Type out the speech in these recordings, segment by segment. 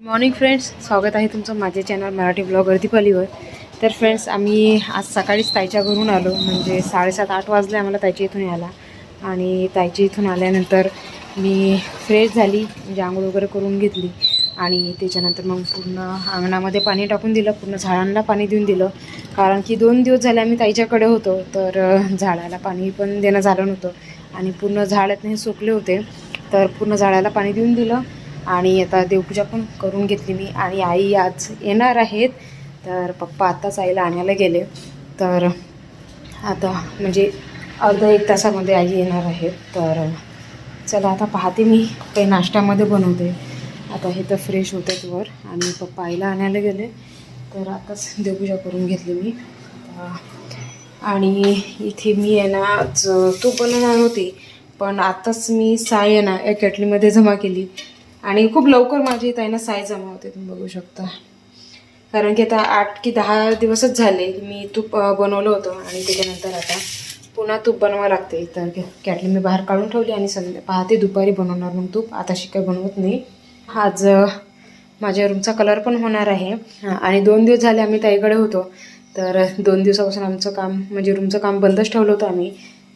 Morning friends स्वागत आहे तुमचं माझे चॅनल मराठी ब्लॉग दीपालीवर. तर फ्रेंड्स आम्ही आज सकाळीच ताईच्या घरून आलो. म्हणजे साडेसात आठ वाजले आम्हाला ताईच्या इथून यायला. आणि ताईच्या इथून आल्यानंतर मी फ्रेश झाली म्हणजे आंघोळ वगैरे करून घेतली. आणि त्याच्यानंतर मग पूर्ण अंगणामध्ये पाणी टाकून दिलं पूर्ण झाडांना पाणी देऊन दिलं. कारण की दोन दिवस झाले आम्ही ताईच्याकडे होतो तर झाडाला पाणी पण देणं झालं नव्हतं. आणि पूर्ण झाडात नाही सुकले होते तर पूर्ण झाडाला पाणी देऊन दिलं. आणि आता देवपूजा पण करून घेतली मी आणि आई आज येणार आहेत. तर पप्पा आत्ताच आईला आणायला गेले. तर आता म्हणजे अर्धा एक तासामध्ये आई येणार आहेत. तर चला आता पाहते मी काही नाश्त्यामध्ये बनवते. आता हे तर फ्रेश होतात वर आणि पप्पा आईला आणायला गेले. तर आताच देवपूजा करून घेतली मी. आणि इथे मी आहे ना आज तू बनवणार होती पण आताच मी साय आहे ना या कॅटलीमध्ये जमा केली. आणि खूप लवकर माझी इथं आहे ना साय जमा होते तुम्ही बघू शकता. कारण की आता आठ की दहा दिवसच झाले मी तूप बनवलं होतं आणि त्याच्यानंतर आता पुन्हा तूप बनवावं लागते. तर कॅटली मी बाहेर काढून ठेवली आणि संध्या पाहते दुपारी बनवणार मग तूप. आता काही बनवत नाही. आज माझ्या रूमचा कलर पण होणार आहे. आणि दोन दिवस झाले आम्ही ताईकडे होतो. तर दोन दिवसापासून आमचं काम म्हणजे रूमचं काम बंदच ठेवलं होतं आम्ही.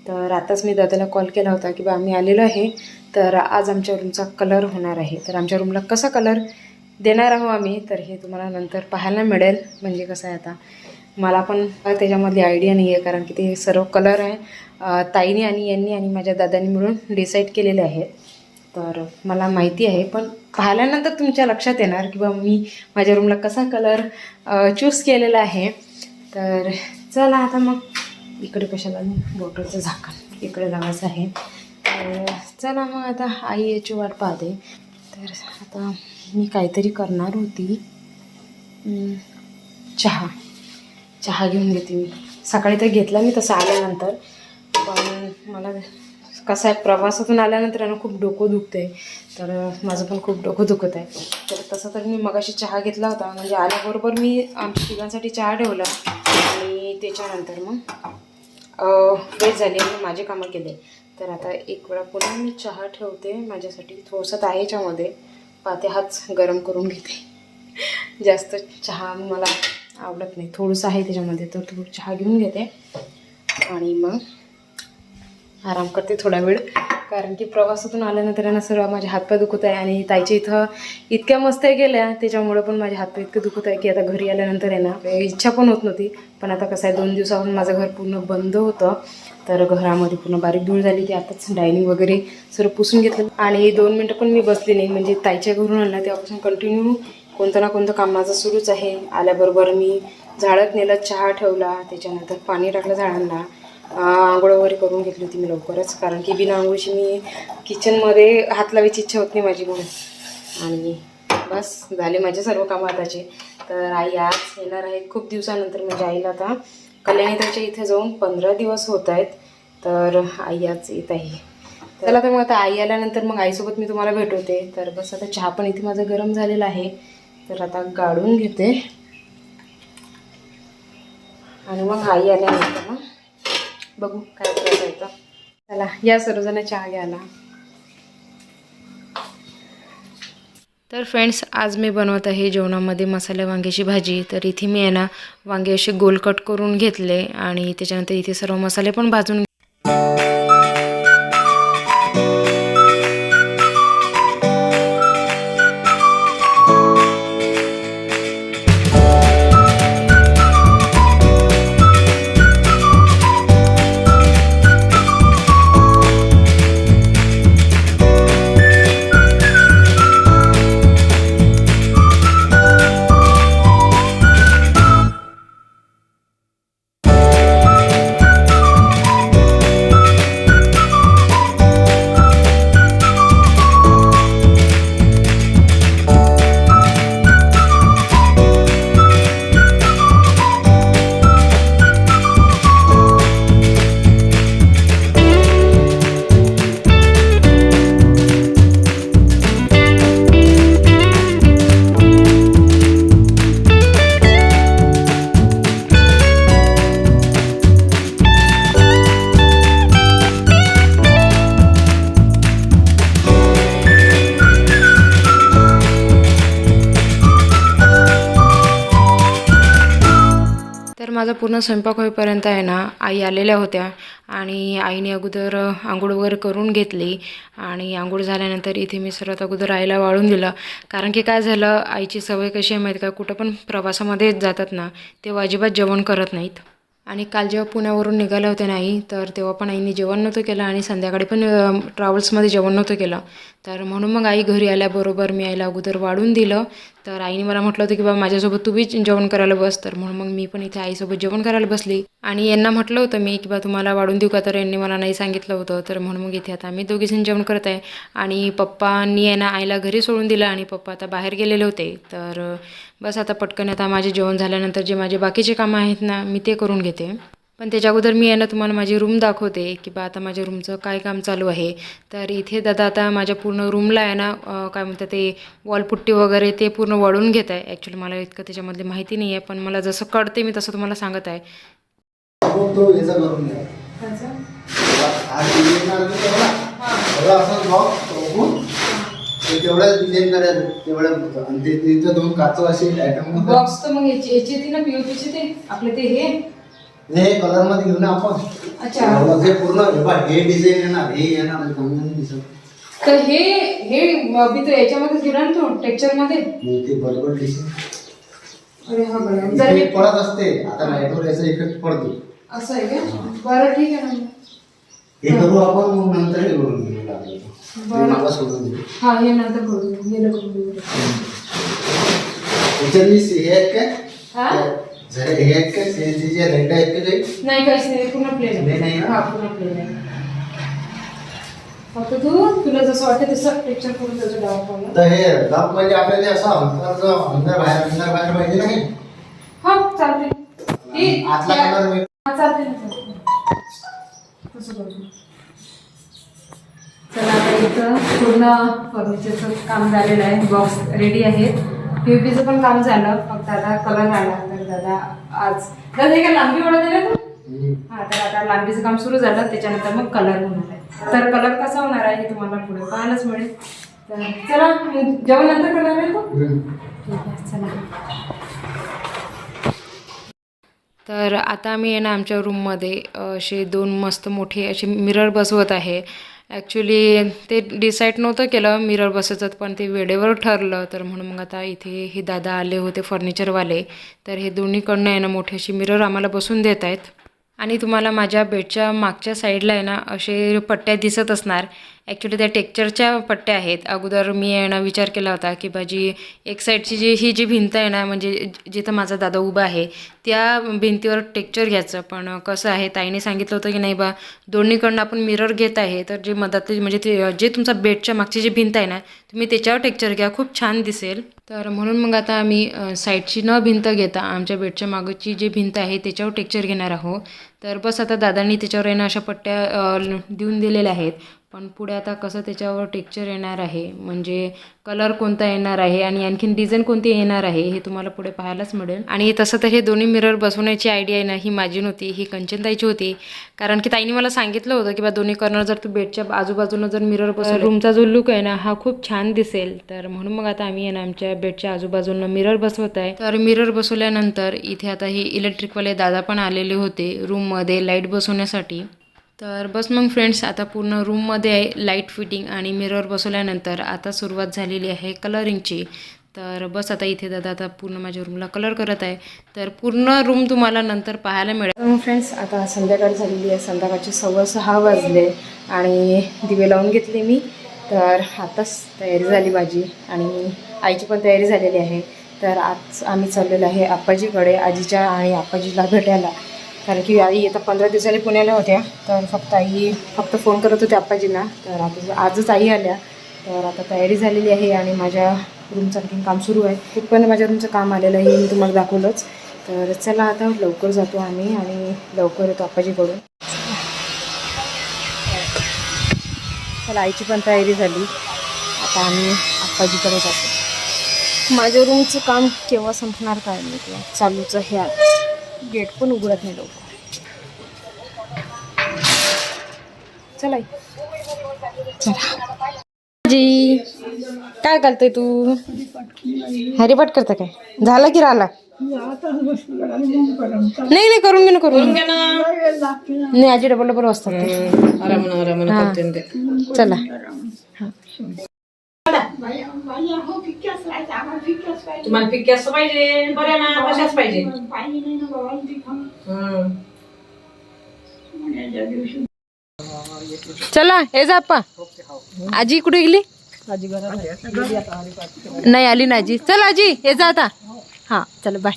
तर आताच मी दादाला कॉल केला होता की बा आम्ही आलेलो आहे तर आज आमच्या रूमचा कलर होणार आहे. तर आमच्या रूमला कसा कलर देणार आहो आम्ही तर हे तुम्हाला नंतर पाहायला मिळेल. म्हणजे कसं आहे आता मला पण त्याच्यामधली आयडिया नाही आहे कारण की ते सर्व कलर आहे. ताईनी ताईने आणि यांनी आणि माझ्या दादानी मिळून डिसाईड केलेले आहेत. तर मला माहिती आहे पण पाहिल्यानंतर तुमच्या लक्षात येणार की बा मी माझ्या रूमला कसा कलर चूज केलेला आहे. तर चला आता मग. इकडे कशाला बॉटलचं झाकण. इकडे लावायचं आहे. तर चला मग आता आई याची वाट पाहते. तर आता मी काहीतरी करणार होती. चहा. चहा घेऊन घेते मी. सकाळी तर घेतला मी तसं आल्यानंतर. पण मला कसं आहे प्रवासातून आल्यानंतर आहे खूप डोकं दुखते तर माझं पण खूप डोकं दुखत आहे तर तसं तर मी मगाशी चहा घेतला होता. म्हणजे आल्याबरोबर मी आमच्या तिघांसाठी चहा ठेवला. आणि त्याच्यानंतर मग वेळ झाली आणि माझे कामं केले. तर आता एक वेळा पुन्हा मी चहा ठेवते. माझ्यासाठी थोडंसं आहे याच्यामध्ये. पाते हाच गरम करून घेते. जास्त चहा मला आवडत नाही. थोडंसं आहे त्याच्यामध्ये तर थोडं चहा घेऊन घेते. आणि मग आराम करते थोडा वेळ. कारण की प्रवासातून आल्यानंतर आहे ना सर्व माझे हातपाय दुखत आहे आणि ताईच्या इथं इतक्या मस्त गेल्या. त्याच्यामुळे पण माझे हातपाय इतके दुखत आहे की आता घरी आल्यानंतर आहे ना इच्छा पण होत नव्हती. पण आता कसं आहे दोन दिवसापासून माझं घर पूर्ण बंद होतं. तर घरामध्ये पूर्ण बारीक धूळ झाली की आताच डायनिंग वगैरे सर्व पुसून घेतलं. आणि दोन मिनटं पण मी बसली नाही. म्हणजे ताईच्या घरून आणला तेव्हापासून कंटिन्यू कोणतं ना कोणतं काम माझं सुरूच आहे. आल्याबरोबर मी झाडत नेलं चहा ठेवला. त्याच्यानंतर पाणी टाकलं झाडांना. आंघोळ वगैरे करून घेतली होती मी लवकरच कारण की बिना आंघोळीची मी किचनमध्ये हात लावायची इच्छा होत नाही माझी म्हणून आणि बस झाले माझे सर्व कामं आताचे. तर आई आज येणार आहे खूप दिवसानंतर म्हणजे आईला आता. कल्याणी त्याच्या इथे जाऊन पंधरा दिवस होत आहेत. तर आई आज येत आहे. चला तर मग आता आई आल्यानंतर मग आईसोबत मी तुम्हाला भेटवते. तर बस आता चहा पण इथे माझा गरम झालेला आहे. तर आता गाळून घेते. आणि मग आई आल्यानंतर मग बघू काय करायचं. चला या सर्वजण चहा घ्यायला. तर फ्रेंड्स आज मी बनवत आहे जेवणामध्ये मसाले वांग्याची भाजी. तर इथे मी आहे ना वांगे असे गोल कट करून घेतले आणि त्याच्यानंतर इथे सर्व मसाले पण भाजून माझा पूर्ण स्वयंपाक होईपर्यंत आहे ना आई आलेल्या होत्या आणि आईने अगोदर आंघोळ वगैरे करून घेतली आणि आंघोळ झाल्यानंतर इथे मी सर्वात अगोदर आईला वाळून दिलं. कारण की काय झालं आईची सवय कशी आहे माहीत का? कुठं पण प्रवासामध्ये जातात ना तेव्हा अजिबात जेवण करत नाहीत. आणि काल जेव्हा पुण्यावरून निघाले होते नाही तर तेव्हा पण आईने जेवण नव्हतं केलं आणि संध्याकाळी पण ट्रॅव्हल्समध्ये जेवण नव्हतं केलं. तर म्हणून मग आई घरी आल्याबरोबर मी आईला अगोदर वाढून दिलं. तर आईने मला म्हटलं होतं की बाबा माझ्यासोबत तू बीच जेवण करायला बस. तर म्हणून मग मी पण इथे आईसोबत जेवण करायला बसली. आणि यांना म्हटलं होतं मी की बा तुम्हाला वाढून देऊ का? तर यांनी मला नाही सांगितलं होतं. तर म्हणून मग इथे आता आम्ही दोघीजण जेवण करत आहे. आणि पप्पांनी यांना ना आईला घरी सोडून दिलं आणि पप्पा आता बाहेर गेलेले होते. तर बस आता पटकन आता माझे जेवण झाल्यानंतर जे माझे बाकीचे कामं आहेत ना मी ते करून घेते. पण त्याच्या अगोदर मी आहे ना तुम्हाला माझी रूम दाखवते की बा आता माझ्या रूमचं काय काम चालू आहे. तर इथे दादा आता माझ्या पूर्ण रूमला आहे ना काय म्हणतात ते वॉलपुट्टी वगैरे ते पूर्ण वळून घेत आहे. ॲक्च्युली मला इतकं त्याच्यामधली माहिती नाही आहे पण मला जसं कळते मी तसं तुम्हाला सांगत आहे. दोन काच असे आयटम बॉक्स तर मग याची ना पीओपीचे ते आपले ते हे. हे कलरमध्ये घेऊ ना आपण. अच्छा. एवढं हे पूर्ण हे बघ, हे डिझाईन येणार हे येणार चांगलं नाही दिसत. तर हे हे मी तर याच्यामध्येच ना तो टेक्चरमध्ये मग ते बरोबर डिझाईन अरे हा बरं जर इफेक्ट पडत असते. आता लाईटवर याचा इफेक्ट पडतो. असं आहे का? बरं ठीक आहे ना. हे करू आपण मग नंतर हे करून घेऊ. लागलं हे बरं. सोडून देऊ हा हे नंतर गेलं हे आहेत काय? हा जरा हे आहेत काय CNC चे रेट आहेत का काही? नाही काहीच नाही पूर्ण प्लेन ना? हा पूर्ण प्लेन आहे. फक्त तू तुला जसं वाटतं तसं टेक्चर करून त्याचं डावा पाहिलं तर हे दाब म्हणजे आपल्याला असं अंतर अंदर बाहेर अंदर बाहेर पाहिजे नाही? हा चालते हे आतला या- कलर वेग- हा चालते ना चालते तसं करू चला आता इथं पूर्ण फर्निचरचं काम झालेलं आहे. बॉक्स रेडी आहेत. पीपीचं पण काम झालं. फक्त आता कलर आला दादा आज. दादा काय लांबी ओढत आहे ना. हा तर आता लांबीचं काम सुरू झालं त्याच्यानंतर मग कलर होणार आहे. तर कलर कसा होणार आहे हे तुम्हाला पुढे पाहायलाच मिळेल. तर चला जेवण नंतर करणार तो? आहे चला. तर आता आम्ही आहे ना आमच्या रूममध्ये असे दोन मस्त मोठे असे मिरर बसवत आहे. ॲक्च्युली ते डिसाईड नव्हतं केलं. मिरर बसायचं पण ते वेळेवर ठरलं. तर म्हणून मग आता इथे हे दादा आले होते फर्निचरवाले तर हे दोन्हीकडनं आहे ना मोठी अशी मिरर आम्हाला बसून देत आहेत. आणि तुम्हाला माझ्या बेडच्या मागच्या साईडला आहे ना असे पट्ट्या दिसत असणार. ॲक्च्युली त्या टेक्चरच्या पट्ट्या आहेत. अगोदर मी आहे ना विचार केला होता की भाजी एक साईडची जी ही जी भिंत आहे ना म्हणजे जिथं माझा दादा उभा आहे त्या भिंतीवर टेक्चर घ्यायचं. पण कसं आहे ताईने सांगितलं होतं की नाही बा दोन्हीकडनं आपण मिरर घेत आहे तर जे मधातली म्हणजे ते जे तुमचा बेडच्या मागची जी भिंत आहे ना तुम्ही त्याच्यावर टेक्चर घ्या. खूप छान दिसेल. तर म्हणून मग आता आम्ही साईडची न भिंत घेता आमच्या बेडच्या मागची जी भिंत आहे त्याच्यावर टेक्चर घेणार आहोत. तर बस आता दादांनी त्याच्यावर येणं अशा पट्ट्या देऊन दिलेल्या आहेत. पण पुढे आता कसं त्याच्यावर टेक्चर येणार आहे म्हणजे कलर कोणता येणार आहे आणि आणखीन डिझाईन कोणती येणार आहे हे तुम्हाला पुढे पाहायलाच मिळेल. आणि तसं तर हे दोन्ही मिरर बसवण्याची आयडिया आहे ना ही माझी नव्हती ही कंचनताईची होती. कारण की ताईने मला सांगितलं होतं की बा दोन्ही कॉर्नर जर तू बेडच्या आजूबाजूनं जर मिरर बसवलं. रूमचा जो लुक आहे ना हा खूप छान दिसेल. तर म्हणून मग आता आम्ही आहे ना आमच्या बेडच्या आजूबाजूनं मिरर बसवत आहे. तर मिरर बसवल्यानंतर इथे आता हे इलेक्ट्रिकवाले दादा पण आलेले होते रूममध्ये लाइट बसवण्यासाठी. तर बस मग फ्रेंड्स आता पूर्ण रूममध्ये आहे लाइट फिटिंग आणि मिरर बसवल्यानंतर आता सुरुवात झालेली आहे कलरिंगची तर बस आता इथे दादा आता पूर्ण माझ्या रूमला कलर करत आहे. तर पूर्ण रूम तुम्हाला नंतर पाहायला मिळेल. मग फ्रेंड्स आता संध्याकाळ झालेली आहे संध्याकाळचे सव्वा सहा वाजले आणि दिवे लावून घेतले मी. तर आताच तयारी झाली माझी आणि आईची पण तयारी झालेली आहे. तर आज आम्ही चाललेलो आहे आप्पाजीकडे आजीच्या आणि आप्पाजीला भेटायला. कारण की आई आता पंधरा दिवसांनी पुण्याला होत्या. तर फक्त आई फक्त फोन करत होते आप्पाजींना. तर आता आजच आई आल्या तर आता तयारी झालेली आहे आणि माझ्या रूमचं आणखीन काम सुरू आहे. कुठपर्यंत माझ्या रूमचं काम आलेलं आहे हे मी तुम्हाला दाखवलंच. तर चला आता लवकर जातो आम्ही आणि लवकर येतो आप्पाजीकडून. चला आईची पण तयारी झाली. आता आम्ही आप्पाजीकडे जातो. माझ्या रूमचं काम केव्हा संपणार काय नाही चालूचं हे आहे. गेट पण उघडत नाही लवकर चला आजी काय करते तू? हरिपाठ करता काय? झाला की राहिला? नाही नाही करून घे ना करून घे. नाही आजी डबल डबल वाजतात ते. हा. चला. तुम्हाला पिक्यास पाहिजे. बऱ्या ना कशाच पाहिजे. हम्म. चला हे जा आप्पा आजी कुठे गेली? नाही आली ना आजी. चल आजी हे जा आता. हा चला बाय.